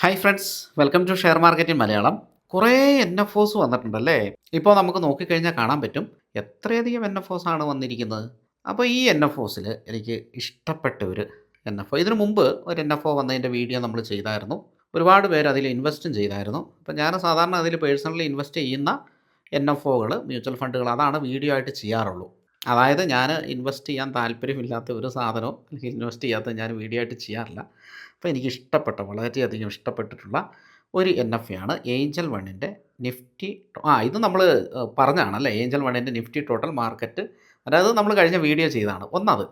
Hi friends welcome to share market in Malayalam കുറേ N F ഒസ് വന്നിട്ടുണ്ടല്ലേ? ഇപ്പോൾ നമുക്ക് നോക്കിക്കഴിഞ്ഞാൽ കാണാൻ പറ്റും എത്രയധികം എൻ എഫ് ഒസ് ആണ് വന്നിരിക്കുന്നത്. അപ്പോൾ ഈ എൻ എഫ് ഒസിൽ എനിക്ക് ഇഷ്ടപ്പെട്ട ഒരു എൻ എഫ് ഒ ഇതിനു മുമ്പ് ഒരു എൻ എഫ് ഒ വന്നതിന്റെ വീഡിയോ നമ്മൾ ചെയ്തായിരുന്നു. ഒരുപാട് പേർ അതിൽ ഇൻവെസ്റ്റും ചെയ്തായിരുന്നു. അപ്പോൾ ഞാൻ സാധാരണ അതിൽ പേഴ്സണലി ഇൻവെസ്റ്റ് ചെയ്യുന്ന എൻ എഫ് ഒകൾ മ്യൂച്വൽ ഫണ്ടുകൾ അതാണ് വീഡിയോ ആയിട്ട് ചെയ്യാറുള്ളൂ. അതായത് ഞാൻ ഇൻവെസ്റ്റ് ചെയ്യാൻ താല്പര്യമില്ലാത്ത ഒരു സാധനവും അല്ലെങ്കിൽ ഇൻവെസ്റ്റ് ചെയ്യാത്ത ഞാൻ വീഡിയോ ആയിട്ട് ചെയ്യാറില്ല. അപ്പോൾ എനിക്ക് ഇഷ്ടപ്പെട്ട വളരെയധികം ഇഷ്ടപ്പെട്ടിട്ടുള്ള ഒരു എൻ എഫ് ആണ് ഏഞ്ചൽ വണ്ണിന്റെ നിഫ്റ്റി ആ ഇത് നമ്മൾ പറഞ്ഞാണല്ലേ ഏഞ്ചൽ വണ്ണിന്റെ നിഫ്റ്റി ടോട്ടൽ മാർക്കറ്റ് അതായത് നമ്മൾ കഴിഞ്ഞ വീഡിയോ ചെയ്തതാണ്. ഒന്നത്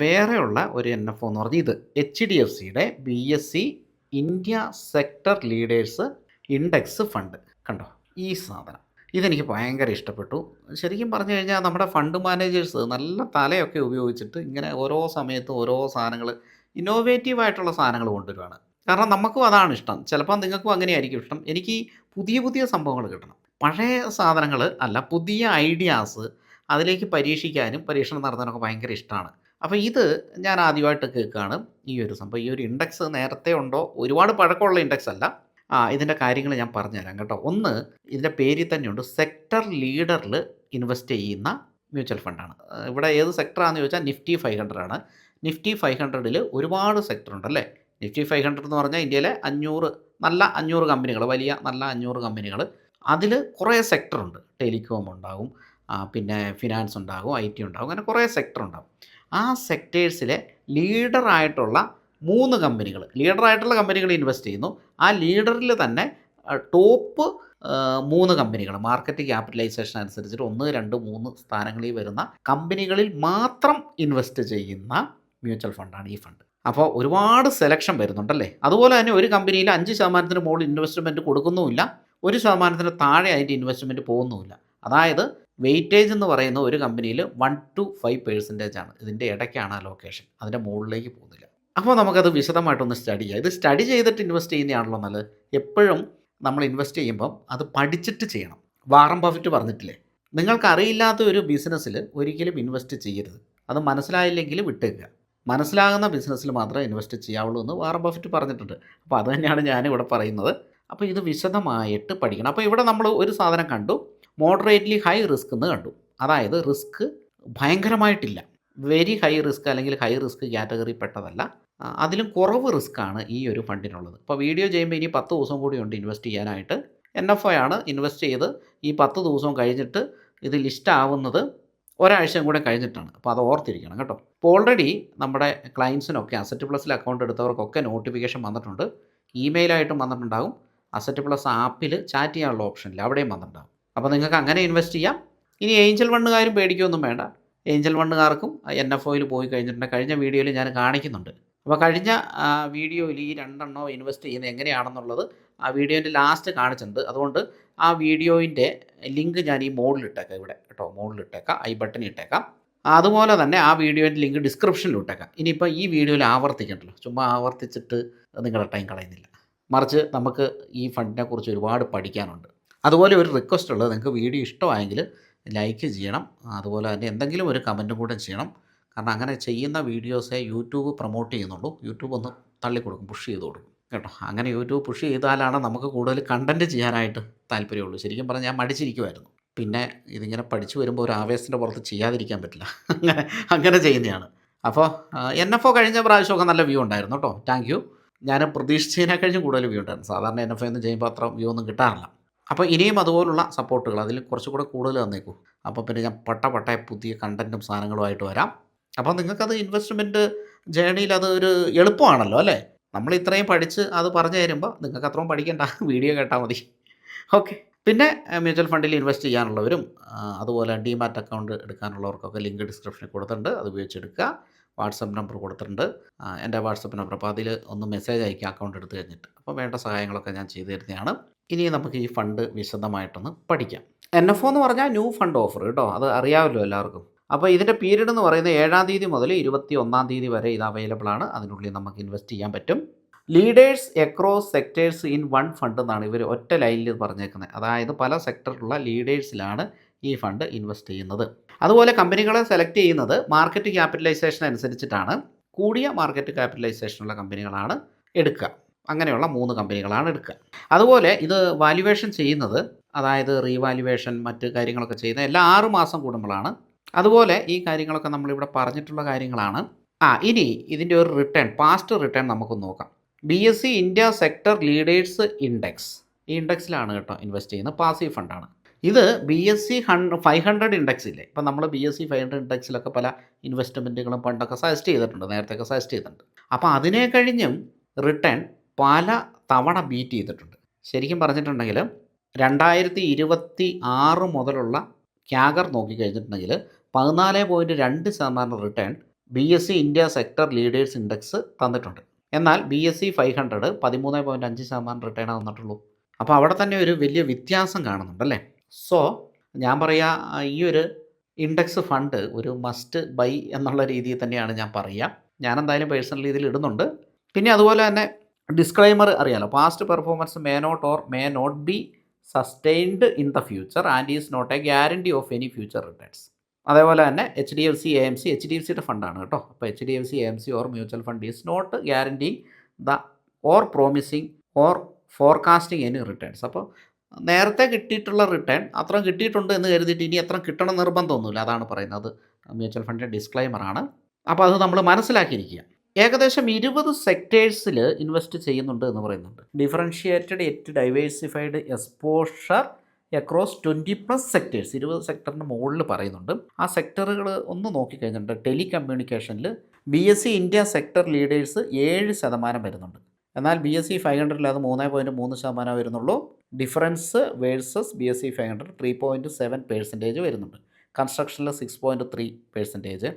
വേറെയുള്ള ഒരു എൻ എഫ് എന്ന് പറഞ്ഞാൽ ഇത് എച്ച് ഡി എഫ് സിയുടെ B S E India sector leaders index fund കണ്ടോ? ഈ സാധനം. ഇതെനിക്ക് ഭയങ്കര ഇഷ്ടപ്പെട്ടു. ശരിക്കും പറഞ്ഞു കഴിഞ്ഞാൽ നമ്മുടെ ഫണ്ട് മാനേജേഴ്സ് നല്ല തലയൊക്കെ ഉപയോഗിച്ചിട്ട് ഇങ്ങനെ ഓരോ സമയത്തും ഓരോ സാധനങ്ങൾ ഇന്നോവേറ്റീവ് ആയിട്ടുള്ള സാധനങ്ങൾ കൊണ്ടുവരുവാണ്. കാരണം നമുക്കും അതാണ് ഇഷ്ടം. ചിലപ്പോൾ നിങ്ങൾക്കും അങ്ങനെയായിരിക്കും ഇഷ്ടം. എനിക്ക് പുതിയ പുതിയ സംഭവങ്ങൾ കിട്ടണം. പഴയ സാധനങ്ങൾ അല്ല പുതിയ ഐഡിയാസ് അതിലേക്ക് പരീക്ഷിക്കാനും പരീക്ഷണം നടത്താനൊക്കെ ഭയങ്കര ഇഷ്ടമാണ്. അപ്പോൾ ഇത് ഞാൻ ആദ്യമായിട്ട് കേൾക്കുകയാണ്. ഈ ഒരു സംഭവം. ഈ ഒരു ഇൻഡെക്സ് നേരത്തെ ഉണ്ടോ? ഒരുപാട് പഴക്കമുള്ള ഇൻഡെക്സ് അല്ല. ആ ഇതിന്റെ കാര്യങ്ങൾ ഞാൻ പറഞ്ഞുതരാം കേട്ടോ. ഒന്ന് ഇതിന്റെ പേരിൽ തന്നെയുണ്ട് സെക്ടർ ലീഡറിൽ ഇൻവെസ്റ്റ് ചെയ്യുന്ന മ്യൂച്വൽ ഫണ്ടാണ് ഇവിടെ ഏത് സെക്ടറാണെന്ന് ചോദിച്ചാൽ നിഫ്റ്റി ഫൈവ് ഹൺഡ്രഡ് ആണ്. നിഫ്റ്റി ഫൈവ് ഹൺഡ്രഡിൽ ഒരുപാട് സെക്ടർ ഉണ്ട് അല്ലേ? നിഫ്റ്റി ഫൈവ് ഹൺഡ്രഡ് എന്ന് പറഞ്ഞാൽ ഇന്ത്യയിലെ അഞ്ഞൂറ് നല്ല അഞ്ഞൂറ് കമ്പനികൾ വലിയ നല്ല അഞ്ഞൂറ് കമ്പനികൾ അതിൽ കുറേ സെക്ടർ ഉണ്ട്. ടെലികോം ഉണ്ടാകും പിന്നെ ഫിനാൻസ് ഉണ്ടാകും ഐ ടി ഉണ്ടാകും അങ്ങനെ കുറേ സെക്ടർ ഉണ്ടാകും. ആ സെക്ടേഴ്സിലെ ലീഡറായിട്ടുള്ള മൂന്ന് കമ്പനികൾ ലീഡറായിട്ടുള്ള കമ്പനികൾ ഇൻവെസ്റ്റ് ചെയ്യുന്നു. ആ ലീഡറിൽ തന്നെ ടോപ്പ് മൂന്ന് കമ്പനികൾ മാർക്കറ്റ് ക്യാപിറ്റലൈസേഷൻ അനുസരിച്ചിട്ട് ഒന്ന് രണ്ട് മൂന്ന് സ്ഥാനങ്ങളിൽ വരുന്ന കമ്പനികളിൽ മാത്രം ഇൻവെസ്റ്റ് ചെയ്യുന്ന മ്യൂച്വൽ ഫണ്ടാണ് ഈ ഫണ്ട്. അപ്പോൾ ഒരുപാട് സെലക്ഷൻ വരുന്നുണ്ടല്ലേ? അതുപോലെ തന്നെ ഒരു കമ്പനിയിൽ അഞ്ച് ശതമാനത്തിന് മുകളിൽ ഇൻവെസ്റ്റ്മെന്റ് കൊടുക്കുന്നുമില്ല ഒരു ശതമാനത്തിന് താഴെ അതിന്റെ ഇൻവെസ്റ്റ്മെന്റ് പോകുന്നുമില്ല. അതായത് വെയിറ്റേജ് എന്ന് പറയുന്ന ഒരു കമ്പനിയിൽ വൺ ടു ഫൈവ് പേഴ്സന്റേജ് ആണ് ഇതിന്റെ ഇടയ്ക്കാണ് ആ ലൊക്കേഷൻ അതിന്റെ മുകളിലേക്ക് പോകുന്നില്ല. അപ്പോൾ നമുക്കത് വിശദമായിട്ടൊന്ന് സ്റ്റഡി ചെയ്യാം. ഇത് സ്റ്റഡി ചെയ്തിട്ട് ഇൻവെസ്റ്റ് ചെയ്യുന്നതാണല്ലോ നല്ലത്. എപ്പോഴും നമ്മൾ ഇൻവെസ്റ്റ് ചെയ്യുമ്പം അത് പഠിച്ചിട്ട് ചെയ്യണം. വാറം ബഫറ്റ് പറഞ്ഞിട്ടില്ലേ? നിങ്ങൾക്കറിയില്ലാത്ത ഒരു ബിസിനസ്സിൽ ഒരിക്കലും ഇൻവെസ്റ്റ് ചെയ്യരുത്. അത് മനസ്സിലായില്ലെങ്കിൽ വിട്ടേക്കുക. മനസ്സിലാകുന്ന ബിസിനസ്സിൽ മാത്രമേ ഇൻവെസ്റ്റ് ചെയ്യാവുള്ളൂ എന്ന് വാറൻ ബഫറ്റ് പറഞ്ഞിട്ടുണ്ട്. അപ്പോൾ അത് തന്നെയാണ് ഞാനിവിടെ പറയുന്നത്. അപ്പോൾ ഇത് വിശദമായിട്ട് പഠിക്കണം. അപ്പോൾ ഇവിടെ നമ്മൾ ഒരു സാധനം കണ്ടു. മോഡറേറ്റ്ലി ഹൈ റിസ്ക് എന്ന് കണ്ടു. അതായത് റിസ്ക് ഭയങ്കരമായിട്ടില്ല. വെരി ഹൈ റിസ്ക് അല്ലെങ്കിൽ ഹൈ റിസ്ക് കാറ്റഗറി പെട്ടതല്ല. അതിലും കുറവ് റിസ്ക്കാണ് ഈ ഒരു ഫണ്ടിനുള്ളത്. ഇപ്പോൾ വീഡിയോ ചെയ്യുമ്പോൾ ഇനി പത്ത് ദിവസം ഉണ്ട് ഇൻവെസ്റ്റ് ചെയ്യാനായിട്ട്. എൻ എഫ് ഒ ആണ് ഇൻവെസ്റ്റ് ചെയ്ത് ഈ പത്ത് ദിവസം കഴിഞ്ഞിട്ട് ഇത് ലിസ്റ്റ് ആവുന്നത് ഒരാഴ്ചയും കൂടെ കഴിഞ്ഞിട്ടാണ്. അപ്പോൾ അത് ഓർത്തിരിക്കണം കേട്ടോ. ഇപ്പോൾ ഓൾറെഡി നമ്മുടെ ക്ലയൻസിനൊക്കെ അസറ്റ് പ്ലസിൽ അക്കൗണ്ട് എടുത്തവർക്കൊക്കെ നോട്ടിഫിക്കേഷൻ വന്നിട്ടുണ്ട്. ഇമെയിലായിട്ടും വന്നിട്ടുണ്ടാകും. അസറ്റ് പ്ലസ് ആപ്പിൽ ചാറ്റ് ചെയ്യാനുള്ള ഓപ്ഷനില്ല അവിടെയും വന്നിട്ടുണ്ടാകും. അപ്പോൾ നിങ്ങൾക്ക് അങ്ങനെ ഇൻവെസ്റ്റ് ചെയ്യാം. ഇനി ഏഞ്ചൽ വണ്ണുകാരും പേടിക്കുകയൊന്നും വേണ്ട. ഏഞ്ചൽ വണ്ണുകാർക്കും എൻ എഫ് ഒയിൽ പോയി കഴിഞ്ഞിട്ടുണ്ട്. കഴിഞ്ഞ വീഡിയോയിൽ ഞാൻ കാണിക്കുന്നുണ്ട്. അപ്പോൾ കഴിഞ്ഞ വീഡിയോയിൽ ഈ രണ്ടെണ്ണോ ഇൻവെസ്റ്റ് ചെയ്യുന്നത് എങ്ങനെയാണെന്നുള്ളത് ആ വീഡിയോന്റെ ലാസ്റ്റ് കാണിച്ചിട്ടുണ്ട്. അതുകൊണ്ട് ആ വീഡിയോയിന്റെ ലിങ്ക് ഞാൻ ഈ മോഡിൽ ഇട്ടേക്കാം ഇവിടെ കേട്ടോ. മോഡിൽ ഇട്ടേക്കാം ഐ ബട്ടൺ ഇട്ടേക്കാം. അതുപോലെ തന്നെ ആ വീഡിയോന്റെ ലിങ്ക് ഡിസ്ക്രിപ്ഷനിൽ ഇട്ടേക്കാം. ഇനിയിപ്പോൾ ഈ വീഡിയോയിൽ ആവർത്തിക്കണ്ടല്ലോ. ചുമ്മാ ആവർത്തിച്ചിട്ട് നിങ്ങളുടെ ടൈം കളയുന്നില്ല. മറിച്ച് നമുക്ക് ഈ ഫണ്ടിനെ കുറിച്ച് ഒരുപാട് പഠിക്കാനുണ്ട്. അതുപോലെ ഒരു റിക്വസ്റ്റ് ഉള്ളത് നിങ്ങൾക്ക് വീഡിയോ ഇഷ്ടമായെങ്കിൽ ലൈക്ക് ചെയ്യണം. അതുപോലെ തന്നെ എന്തെങ്കിലും ഒരു കമന്റും കൂടെ ചെയ്യണം. കാരണം അങ്ങനെ ചെയ്യുന്ന വീഡിയോസേ യൂട്യൂബ് പ്രൊമോട്ട് ചെയ്യുന്നുള്ളൂ. യൂട്യൂബ് ഒന്ന് തള്ളിക്കൊടുക്കും പുഷ് ചെയ്ത് കൊടുക്കും. കേട്ടോ? അങ്ങനെ യൂട്യൂബ് പുഷ് ചെയ്താലാണ് നമുക്ക് കൂടുതൽ കണ്ടന്റ് ചെയ്യാനായിട്ട് താല്പര്യമുള്ളൂ. ശരിക്കും പറഞ്ഞാൽ ഞാൻ മടിച്ചിരിക്കുമായിരുന്നു പിന്നെ ഇതിങ്ങനെ പഠിച്ചു വരുമ്പോൾ ഒരു ആവേശത്തിന്റെ പുറത്ത് ചെയ്യാതിരിക്കാൻ പറ്റില്ല. അങ്ങനെ അങ്ങനെ ചെയ്യുന്നതാണ് അപ്പോൾ എൻ എഫ് ഒ കഴിഞ്ഞ പ്രാവശ്യമൊക്കെ നല്ല വ്യൂ ഉണ്ടായിരുന്നു കേട്ടോ. താങ്ക് യു ഞാൻ പ്രതീക്ഷിച്ചതിനെ കഴിഞ്ഞ് കൂടുതൽ വ്യൂ ഉണ്ടായിരുന്നു. സാധാരണ എൻ എഫ് ഒന്നും ചെയ്യുമ്പോൾ അത്ര വ്യൂ ഒന്നും കിട്ടാറില്ല. അപ്പോൾ ഇനിയും അതുപോലുള്ള സപ്പോർട്ടുകൾ അതിൽ കുറച്ചുകൂടെ കൂടുതൽ തന്നേക്കൂ അപ്പോൾ പിന്നെ ഞാൻ പട്ട പട്ടയ പുതിയ കണ്ടന്റും സാധനങ്ങളുമായിട്ട് വരാം. അപ്പോൾ നിങ്ങൾക്കത് ഇൻവെസ്റ്റ്മെന്റ് ജേണിയിൽ അത് ഒരു എളുപ്പമാണല്ലോ അല്ലേ? നമ്മൾ ഇത്രയും പഠിച്ച് അത് പറഞ്ഞു തരുമ്പോൾ നിങ്ങൾക്ക് അത്രയും പഠിക്കേണ്ട വീഡിയോ കേട്ടാൽ മതി. ഓക്കെ പിന്നെ മ്യൂച്വൽ ഫണ്ടിൽ ഇൻവെസ്റ്റ് ചെയ്യാനുള്ളവരും അതുപോലെ ഡിമാറ്റ് അക്കൗണ്ട് എടുക്കാനുള്ളവർക്കൊക്കെ ലിങ്ക് ഡിസ്ക്രിപ്ഷനിൽ കൊടുത്തിട്ടുണ്ട്. അത് ഉപയോഗിച്ചെടുക്കുക. വാട്സപ്പ് നമ്പർ കൊടുത്തിട്ടുണ്ട്. എന്റെ വാട്സപ്പ് നമ്പർ അപ്പോൾ അതിൽ ഒന്ന് മെസ്സേജ് അയക്കുക അക്കൗണ്ട് എടുത്തു കഴിഞ്ഞിട്ട്. അപ്പോൾ വേണ്ട സഹായങ്ങളൊക്കെ ഞാൻ ചെയ്തു തരുന്നതാണ്. ഇനി നമുക്ക് ഈ ഫണ്ട് വിശദമായിട്ടൊന്ന് പഠിക്കാം. എൻ എഫ് എന്ന് പറഞ്ഞാൽ ന്യൂ ഫണ്ട് ഓഫർ കേട്ടോ അത് അറിയാമല്ലോ എല്ലാവർക്കും. അപ്പോൾ ഇതിന്റെ പീരീഡ് എന്ന് പറയുന്നത് ഏഴാം തീയതി മുതൽ ഇരുപത്തി ഒന്നാം തീയതി വരെ ഇത് അവൈലബിൾ ആണ്. അതിനുള്ളിൽ നമുക്ക് ഇൻവെസ്റ്റ് ചെയ്യാൻ പറ്റും. Leaders across sectors in one fund എന്നാണ് ഇവർ ഒറ്റ ലൈനിൽ പറഞ്ഞേക്കുന്നത്. അതായത് പല സെക്ടറിലുള്ള ലീഡേഴ്സിലാണ് ഈ ഫണ്ട് ഇൻവെസ്റ്റ് ചെയ്യുന്നത്. അതുപോലെ കമ്പനികളെ സെലക്ട് ചെയ്യുന്നത് മാർക്കറ്റ് ക്യാപിറ്റലൈസേഷൻ അനുസരിച്ചിട്ടാണ്. കൂടിയ മാർക്കറ്റ് ക്യാപിറ്റലൈസേഷനുള്ള കമ്പനികളാണ് എടുക്കുക. അങ്ങനെയുള്ള മൂന്ന് കമ്പനികളാണ് എടുക്കുക. അതുപോലെ ഇത് വാല്യുവേഷൻ ചെയ്യുന്നത് അതായത് റീവാല്യുവേഷൻ മറ്റ് കാര്യങ്ങളൊക്കെ ചെയ്യുന്നത് എല്ലാ ആറ് മാസം കൂടുമ്പോഴാണ് അതുപോലെ ഈ കാര്യങ്ങളൊക്കെ നമ്മളിവിടെ പറഞ്ഞിട്ടുള്ള കാര്യങ്ങളാണ്. ആ ഇനി ഇതിന്റെ ഒരു റിട്ടേൺ പാസ്റ്റ് റിട്ടേൺ നമുക്ക് നോക്കാം. B S E India sector leaders index ഈ ഇൻഡെക്സിലാണ് കേട്ടോ ഇൻവെസ്റ്റ് ചെയ്യുന്നത് പാസീവ് ഫണ്ടാണ് ഇത് B S E hundred five hundred index ഇല്ലേ? ഇപ്പം നമ്മൾ B S E five hundred ഇൻഡെക്സിലൊക്കെ പല ഇൻവെസ്റ്റ്മെന്റുകളും ഫണ്ടൊക്കെ സജസ്റ്റ് ചെയ്തിട്ടുണ്ട് നേരത്തെയൊക്കെ സജസ്റ്റ് ചെയ്തിട്ടുണ്ട്. അപ്പോൾ അതിനെ കഴിഞ്ഞും റിട്ടേൺ പല തവണ ബീറ്റ് ചെയ്തിട്ടുണ്ട്. ശരിക്കും പറഞ്ഞിട്ടുണ്ടെങ്കിൽ രണ്ടായിരത്തി ഇരുപത്തി ആറ് മുതലുള്ള ക്യാഗർ നോക്കിക്കഴിഞ്ഞിട്ടുണ്ടെങ്കിൽ പതിനാല് പോയിന്റ് രണ്ട് ശതമാനം return B S E India sector leaders index തന്നിട്ടുണ്ട്. എന്നാൽ B S E five hundred പതിമൂന്ന് പോയിന്റ് അഞ്ച് ശതമാനം റിട്ടേൺ തന്നിട്ടുള്ളൂ. അപ്പോൾ അവിടെ തന്നെ ഒരു വലിയ വ്യത്യാസം കാണുന്നുണ്ട് അല്ലേ? സോ ഞാൻ പറയാ ഈ ഒരു ഇൻഡെക്സ് ഫണ്ട് ഒരു മസ്റ്റ് ബൈ എന്നുള്ള രീതിയിൽ തന്നെയാണ് ഞാൻ പറയുക ഞാൻ എന്തായാലും പേഴ്സണൽ രീതിയിൽ ഇടുന്നുണ്ട്. പിന്നെ അതുപോലെ തന്നെ ഡിസ്ക്ലൈമർ അറിയാലോ. Past performance may not or may not be sustained in the future and is not a guarantee of any future returns അതേപോലെ തന്നെ H D F C A M C H D F സിയുടെ ഫണ്ടാണ് കേട്ടോ. അപ്പോൾ H D F C A M C or mutual fund is not guarantee the or promising or forecasting any returns അപ്പോൾ നേരത്തെ കിട്ടിയിട്ടുള്ള return അത്ര കിട്ടിയിട്ടുണ്ട് എന്ന് കരുതിയിട്ട് ഇനി എത്ര കിട്ടണം നിർബന്ധമൊന്നുമില്ല. അതാണ് പറയുന്നത്. മ്യൂച്വൽ ഫണ്ടിന്റെ ഡിസ്ക്ലൈമറാണ് അപ്പോൾ അത് നമ്മൾ മനസ്സിലാക്കിയിരിക്കുക. ഏകദേശം ഇരുപത് സെക്ടേഴ്സിൽ ഇൻവെസ്റ്റ് ചെയ്യുന്നുണ്ട് എന്ന് പറയുന്നുണ്ട്. Differentiated at diversified exposure across twenty plus sectors ഇരുപത് സെക്ടറിന് മുകളിൽ പറയുന്നുണ്ട്. ആ സെക്ടറുകൾ ഒന്ന് നോക്കിക്കഴിഞ്ഞിട്ടുണ്ട് ടെലികമ്മ്യൂണിക്കേഷനിൽ B S C India sector leaders ഏഴ് ശതമാനം വരുന്നുണ്ട്. എന്നാൽ ബി എസ് സി ഫൈവ് ഹൺഡ്രഡിൽ അത് മൂന്ന് പോയിന്റ് മൂന്ന് ശതമാനം വരുന്നുള്ളൂ. Difference versus B S E five hundred three point seven percentage വരുന്നുണ്ട്. കൺസ്ട്രക്ഷനിൽ സിക്സ് പോയിന്റ് ത്രീ പേഴ്സന്റേജ്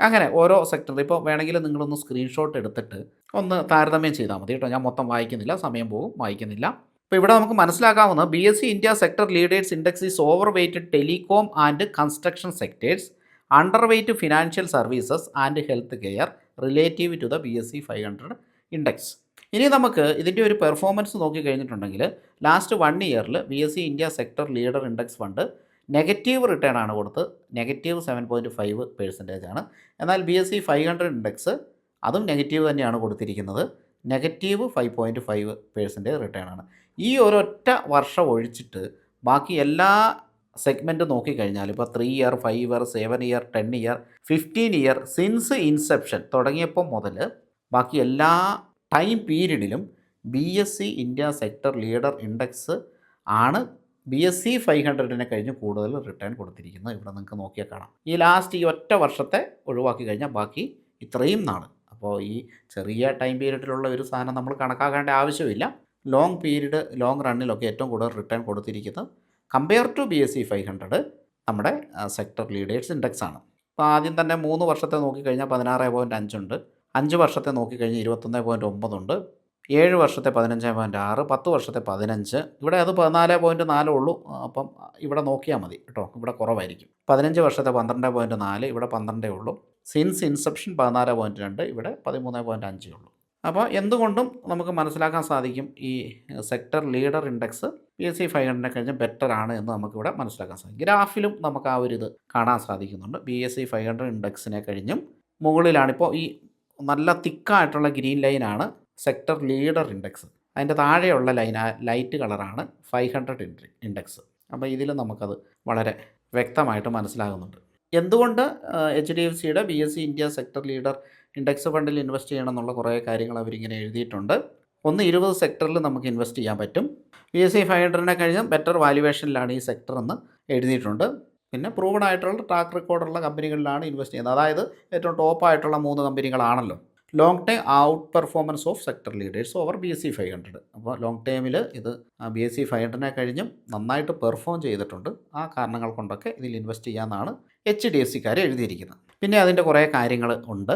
അങ്ങനെ ഓരോ സെക്ടറിൽ ഇപ്പോൾ വേണമെങ്കിൽ നിങ്ങളൊന്ന് സ്ക്രീൻഷോട്ട് എടുത്തിട്ട് ഒന്ന് താരതമ്യം ചെയ്താൽ മതി കേട്ടോ. ഞാൻ മൊത്തം വായിക്കുന്നില്ല സമയം പോകും വായിക്കുന്നില്ല. അപ്പോൾ ഇവിടെ നമുക്ക് മനസ്സിലാക്കാവുന്ന B S E India sector leaders index is over weighted telecom and construction sectors under weight financial services and health care relative to the B S E five hundred index ഇനി നമുക്ക് ഇതിന്റെ ഒരു പെർഫോമൻസ് നോക്കി കഴിഞ്ഞിട്ടുണ്ടെങ്കിൽ last one ഇയറിൽ B S E India sector leader index fund negative return ആണ് കൊടുത്ത്. Negative seven point five percentage ആണ്. എന്നാൽ B S E five hundred index അതും നെഗറ്റീവ് തന്നെയാണ് കൊടുത്തിരിക്കുന്നത്. Negative five point five percentage return ആണ്. ഈ ഒരൊറ്റ വർഷം ഒഴിച്ചിട്ട് ബാക്കി എല്ലാ സെഗ്മെന്റ് നോക്കിക്കഴിഞ്ഞാൽ ഇപ്പോൾ three year five year seven year ten year fifteen year since inception തുടങ്ങിയപ്പോൾ മുതൽ ബാക്കി എല്ലാ time പീരീഡിലും B S E India sector leader index ആണ് ബി എസ് സി ഫൈവ് ഹൺഡ്രഡിനെ കഴിഞ്ഞ് കൂടുതൽ റിട്ടേൺ കൊടുത്തിരിക്കുന്നത്. ഇവിടെ നിങ്ങൾക്ക് നോക്കിയാൽ കാണാം. ഈ ലാസ്റ്റ് ഈ ഒറ്റ വർഷത്തെ ഒഴിവാക്കി കഴിഞ്ഞാൽ ബാക്കി ഇത്രയും നാൾ അപ്പോൾ ഈ ചെറിയ ടൈം പീരീഡിലുള്ള ഒരു സാധനം നമ്മൾ കണക്കാക്കേണ്ട ആവശ്യമില്ല. ലോങ് പീരീഡ് ലോങ് റണ്ണിലൊക്കെ ഏറ്റവും കൂടുതൽ റിട്ടേൺ കൊടുത്തിരിക്കുന്നത് compare to B S E five hundred നമ്മുടെ സെക്ടർ ലീഡേഴ്സ് ഇൻഡെക്സ് ആണ്. അപ്പോൾ ആദ്യം തന്നെ മൂന്ന് വർഷത്തെ നോക്കിക്കഴിഞ്ഞാൽ പതിനാറ് പോയിന്റ് അഞ്ചുണ്ട് അഞ്ച് വർഷത്തെ നോക്കിക്കഴിഞ്ഞാൽ ഇരുപത്തൊന്ന് പോയിന്റ് ഒമ്പതുണ്ട് ഏഴ് വർഷത്തെ പതിനഞ്ച് പോയിന്റ് ആറ് പത്ത് വർഷത്തെ പതിനഞ്ച്. ഇവിടെ അത് പതിനാല് പോയിന്റ് നാലേ ഉള്ളൂ. അപ്പം ഇവിടെ നോക്കിയാൽ മതി കേട്ടോ. ഇവിടെ കുറവായിരിക്കും. പതിനഞ്ച് വർഷത്തെ പന്ത്രണ്ട് പോയിന്റ് നാല് ഇവിടെ പന്ത്രണ്ടേ ഉള്ളൂ. സിൻസ് ഇൻസെപ്ഷൻ പതിനാല് പോയിന്റ് രണ്ട് ഇവിടെ പതിമൂന്ന് പോയിന്റ് അഞ്ചേ ഉള്ളൂ. അപ്പോൾ എന്തുകൊണ്ടും നമുക്ക് മനസ്സിലാക്കാൻ സാധിക്കും ഈ sector leader index B S E five ഹൺഡ്രഡിനെ കഴിഞ്ഞ് ബെറ്റർ ആണ് എന്ന് നമുക്കിവിടെ മനസ്സിലാക്കാൻ സാധിക്കും. ഗ്രാഫിലും നമുക്ക് ആ ഒരു ഇത് കാണാൻ സാധിക്കുന്നുണ്ട്. B S E five hundred ഇൻഡെക്സിനെ കഴിഞ്ഞും മുകളിലാണിപ്പോൾ ഈ നല്ല തിക്കായിട്ടുള്ള ഗ്രീൻ ലൈനാണ് സെക്ടർ ലീഡർ ഇൻഡെക്സ് അതിന്റെ താഴെയുള്ള ലൈൻ ലൈറ്റ് കളറാണ് ഫൈവ് ഹൺഡ്രഡ് ഇൻഡെക്സ് അപ്പോൾ ഇതിൽ നമുക്കത് വളരെ വ്യക്തമായിട്ട് മനസ്സിലാകുന്നുണ്ട്. എന്തുകൊണ്ട് എച്ച് ഡി എഫ് സിയുടെ B S E India sector leader index ഫണ്ടിൽ ഇൻവെസ്റ്റ് ചെയ്യണം എന്നുള്ള കുറേ കാര്യങ്ങൾ അവരിങ്ങനെ എഴുതിയിട്ടുണ്ട്. ഒന്ന് ഇരുപത് സെക്ടറിൽ നമുക്ക് ഇൻവെസ്റ്റ് ചെയ്യാൻ പറ്റും. ബി എസ് സി ഫൈവ് ഹൺഡ്രഡിനെ കഴിഞ്ഞാൽ ബെറ്റർ വാല്യുവേഷനിലാണ് ഈ സെക്ടർ എന്ന് എഴുതിയിട്ടുണ്ട്. പിന്നെ പ്രൂവഡ് ആയിട്ടുള്ള ട്രാക്ക് റെക്കോർഡുള്ള കമ്പനികളിലാണ് ഇൻവെസ്റ്റ് ചെയ്യുന്നത്. അതായത് ഏറ്റവും ടോപ്പ് ആയിട്ടുള്ള മൂന്ന് കമ്പനികളാണല്ലോ. Long time outperformance of sector leaders over B S C five hundred. അപ്പോൾ ലോങ് ടൈമിൽ ഇത് ബി എസ് സി ഫൈവ് ഹൺഡ്രഡിനെ കഴിഞ്ഞും നന്നായിട്ട് പെർഫോം ചെയ്തിട്ടുണ്ട്. ആ കാരണങ്ങൾ കൊണ്ടൊക്കെ ഇതിൽ ഇൻവെസ്റ്റ് ചെയ്യാമെന്നാണ് എച്ച് ഡി എസ് സിക്കാർ എഴുതിയിരിക്കുന്നത്. പിന്നെ അതിന്റെ കുറേ കാര്യങ്ങൾ ഉണ്ട്.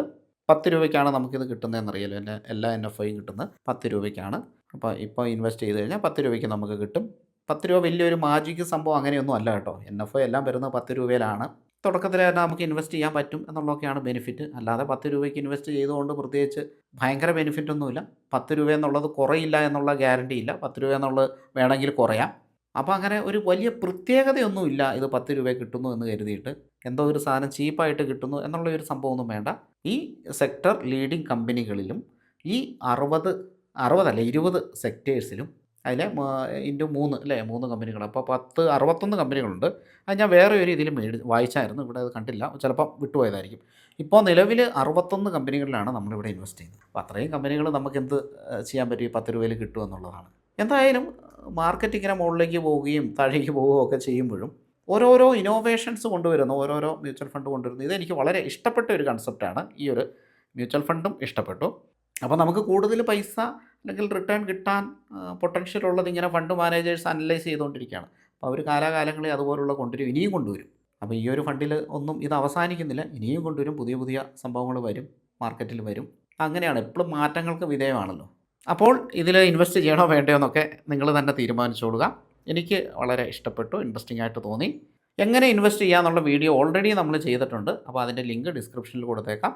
പത്ത് രൂപയ്ക്കാണ് നമുക്കിത് കിട്ടുന്നതെന്നറിയാലോ. എന്റെ എല്ലാ എൻ എഫ് ഐയും കിട്ടുന്നത് പത്ത് രൂപയ്ക്കാണ്. അപ്പോൾ ഇപ്പോൾ ഇൻവെസ്റ്റ് ചെയ്ത് കഴിഞ്ഞാൽ പത്ത് രൂപയ്ക്ക് നമുക്ക് കിട്ടും. പത്ത് രൂപ വലിയൊരു മാജിക് സംഭവം അങ്ങനെയൊന്നും അല്ല കേട്ടോ. എൻ എഫ് ഐ എല്ലാം വരുന്നത് പത്ത് രൂപയിലാണ്. തുടക്കത്തിൽ തന്നെ നമുക്ക് ഇൻവെസ്റ്റ് ചെയ്യാൻ പറ്റും എന്നുള്ളതൊക്കെയാണ് ബെനിഫിറ്റ്. അല്ലാതെ പത്ത് രൂപയ്ക്ക് ഇൻവെസ്റ്റ് ചെയ്തുകൊണ്ട് പ്രത്യേകിച്ച് ഭയങ്കര ബെനിഫിറ്റ് ഒന്നുമില്ല പത്ത് രൂപ എന്നുള്ളത് കുറയില്ല എന്നുള്ള ഗ്യാരണ്ടി ഇല്ല പത്ത് രൂപ എന്നുള്ളത് വേണമെങ്കിൽ കുറയാം. അപ്പോൾ അങ്ങനെ ഒരു വലിയ പ്രത്യേകതയൊന്നുമില്ല ഇത് പത്ത് രൂപ കിട്ടുന്നു എന്ന് കരുതിയിട്ട് എന്തോ ഒരു സാധനം ചീപ്പായിട്ട് കിട്ടുന്നു എന്നുള്ള ഒരു സംഭവമൊന്നും വേണ്ട. ഈ സെക്ടർ ലീഡിംഗ് കമ്പനികളിലും ഈ അറുപത് അറുപതല്ല ഇരുപത് സെക്ടേഴ്സിലും അതിലെ ഇന്റു മൂന്ന് അല്ലേ മൂന്ന് കമ്പനികൾ അപ്പോൾ പത്ത് അറുപത്തൊന്ന് കമ്പനികളുണ്ട് അത് ഞാൻ വേറെ ഒരു രീതിയിൽ മേടി വായിച്ചായിരുന്നു. ഇവിടെ അത് കണ്ടില്ല. ചിലപ്പം വിട്ടുപോയതായിരിക്കും. ഇപ്പോൾ നിലവിൽ അറുപത്തൊന്ന് കമ്പനികളിലാണ് നമ്മളിവിടെ ഇൻവെസ്റ്റ് ചെയ്യുന്നത്. അപ്പോൾ അത്രയും കമ്പനികൾ നമുക്ക് എന്ത് ചെയ്യാൻ പറ്റും? പത്ത് രൂപയിൽ കിട്ടും എന്നുള്ളതാണ്. എന്തായാലും മാർക്കറ്റ് ഇങ്ങനെ മുകളിലേക്ക് പോവുകയും താഴേക്ക് പോവുകയും ഒക്കെ ചെയ്യുമ്പോഴും ഓരോരോ ഇന്നോവേഷൻസ് കൊണ്ടുവരുന്നു ഓരോരോ മ്യൂച്വൽ ഫണ്ട് കൊണ്ടുവരുന്നു. ഇതെനിക്ക് വളരെ ഇഷ്ടപ്പെട്ട ഒരു കൺസെപ്റ്റാണ് ഈ ഒരു മ്യൂച്വൽ ഫണ്ടും ഇഷ്ടപ്പെട്ടു. അപ്പോൾ നമുക്ക് കൂടുതൽ പൈസ അല്ലെങ്കിൽ റിട്ടേൺ കിട്ടാൻ പൊട്ടൻഷ്യൽ ഉള്ളത് ഇങ്ങനെ ഫണ്ട് മാനേജേഴ്സ് അനലൈസ് ചെയ്തുകൊണ്ടിരിക്കുകയാണ്. അപ്പോൾ അവർ കാലാകാലങ്ങളിൽ അതുപോലുള്ള കൊണ്ടുവരും ഇനിയും കൊണ്ടുവരും. അപ്പോൾ ഈ ഒരു ഫണ്ടിൽ ഒന്നും ഇത് അവസാനിക്കുന്നില്ല. ഇനിയും കൊണ്ടുവരും പുതിയ പുതിയ സംഭവങ്ങൾ വരും മാർക്കറ്റിൽ വരും. അങ്ങനെയാണ്. എപ്പോഴും മാറ്റങ്ങൾക്ക് വിധേയമാണല്ലോ. അപ്പോൾ ഇതിൽ ഇൻവെസ്റ്റ് ചെയ്യണോ വേണ്ടയോ എന്നൊക്കെ നിങ്ങൾ തന്നെ തീരുമാനിച്ചോളുക. എനിക്ക് വളരെ ഇഷ്ടപ്പെട്ടു ഇൻട്രസ്റ്റിംഗ് ആയിട്ട് തോന്നി. എങ്ങനെ ഇൻവെസ്റ്റ് ചെയ്യാമെന്നുള്ള വീഡിയോ ഓൾറെഡി നമ്മൾ ചെയ്തിട്ടുണ്ട്. അപ്പോൾ അതിന്റെ ലിങ്ക് ഡിസ്ക്രിപ്ഷനിൽ കൊടുത്തേക്കാം.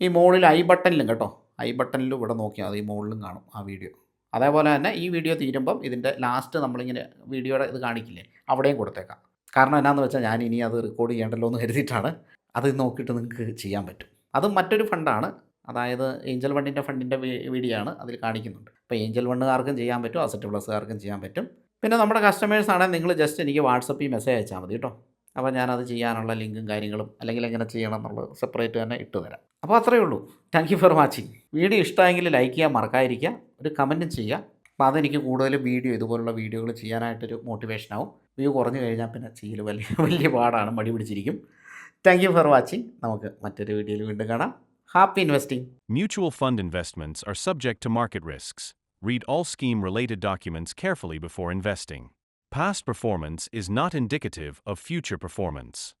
ഈ മുകളിൽ ഐ ബട്ടണിലും കേട്ടോ ഐ ബട്ടണിലും ഇവിടെ നോക്കിയാൽ മതി ഈ മുകളിലും കാണും ആ വീഡിയോ അതേപോലെ തന്നെ ഈ വീഡിയോ തീരുമ്പം ഇതിന്റെ ലാസ്റ്റ് നമ്മളിങ്ങനെ വീഡിയോയുടെ ഇത് കാണിക്കില്ലേ അവിടെയും കൊടുത്തേക്കാം. കാരണം എന്നാന്ന് വെച്ചാൽ ഞാൻ ഇനി അത് റെക്കോർഡ് ചെയ്യേണ്ടല്ലോ എന്ന് കരുതിയിട്ടാണ്. അത് നോക്കിയിട്ട് നിങ്ങൾക്ക് ചെയ്യാൻ പറ്റും. അതും മറ്റൊരു ഫണ്ടാണ് അതായത് ഏഞ്ചൽ ഫണ്ടിന്റെ ഫണ്ടിന്റെ വീഡിയോ ആണ് അതിൽ കാണിക്കുന്നുണ്ട്. അപ്പോൾ ഏഞ്ചൽ ഫണ്ടുകാർക്കും ചെയ്യാൻ പറ്റും അസറ്റ് പ്ലസ്സുകാർക്കും ചെയ്യാൻ പറ്റും. പിന്നെ നമ്മുടെ കസ്റ്റമേഴ്സ് ആണെങ്കിൽ നിങ്ങൾ ജസ്റ്റ് എനിക്ക് വാട്സപ്പിൽ മെസ്സേജ് അയച്ചാൽ മതി കേട്ടോ. അപ്പോൾ ഞാനത് ചെയ്യാനുള്ള ലിങ്കും കാര്യങ്ങളും അല്ലെങ്കിൽ എങ്ങനെ ചെയ്യണം എന്നുള്ളത് സെപ്പറേറ്റ് തന്നെ ഇട്ട് തരാം. അപ്പോൾ അത്രയേ ഉള്ളൂ. Thank you for watching. Video ഇഷ്ടമായെങ്കിൽ ലൈക്ക് ചെയ്യാൻ മറക്കാതിരിക്കുക ഒരു കമന്റും ചെയ്യുക. അപ്പോൾ അതെനിക്ക് കൂടുതൽ വീഡിയോ ഇതുപോലുള്ള വീഡിയോകൾ ചെയ്യാനായിട്ടൊരു മോട്ടിവേഷനാവും. വ്യൂ കുറഞ്ഞു കഴിഞ്ഞാൽ പിന്നെ ചെയ്യൽ വലിയ വലിയ പാടാണ് മടി പിടിച്ചിരിക്കും. Thank you for watching. നമുക്ക് മറ്റൊരു വീഡിയോയിൽ വീണ്ടും കാണാം. Harp Investing. Mutual fund investments are subject to market risks. Read all scheme related documents carefully before investing. Past performance is not indicative of future performance.